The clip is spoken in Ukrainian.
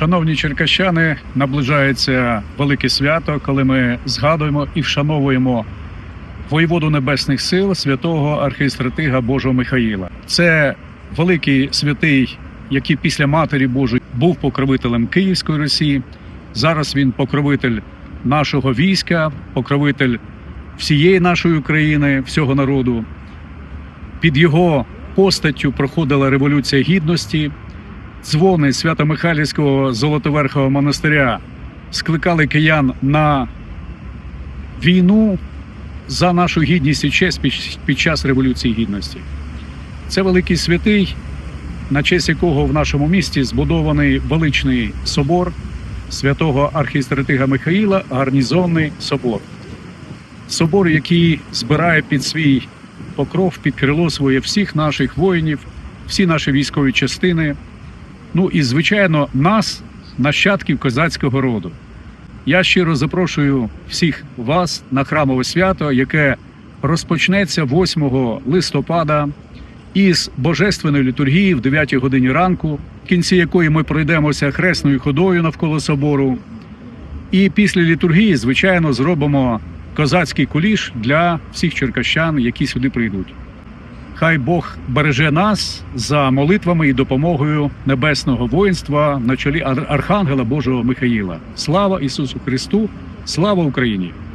Шановні черкащани, наближається велике свято, коли ми згадуємо і вшановуємо воєводу небесних сил святого архістратига Божого Михаїла. Це великий святий, який після Матері Божої був покровителем Київської Росії. Зараз він покровитель нашого війська, покровитель всієї нашої України, всього народу. Під його постаттю проходила революція гідності. Дзвони Свято-Михайлівського Золотоверхового монастиря скликали киян на війну за нашу гідність і честь під- час Революції Гідності. Це великий святий, на честь якого в нашому місті збудований величний собор святого архістратига Михаїла, гарнізонний собор. Собор, який збирає під свій покров, під крило своє всіх наших воїнів, всі наші військові частини. Ну і звичайно, нас, нащадків козацького роду. Я щиро запрошую всіх вас на храмове свято, яке розпочнеться 8 листопада із божественної літургії в 9 годині ранку, в кінці якої ми пройдемося хресною ходою навколо собору. І після літургії, звичайно, зробимо козацький куліш для всіх черкащан, які сюди прийдуть. Хай Бог береже нас за молитвами і допомогою небесного воїнства на чолі Ар- Архангела Божого Михаїла. Слава Ісусу Христу! Слава Україні!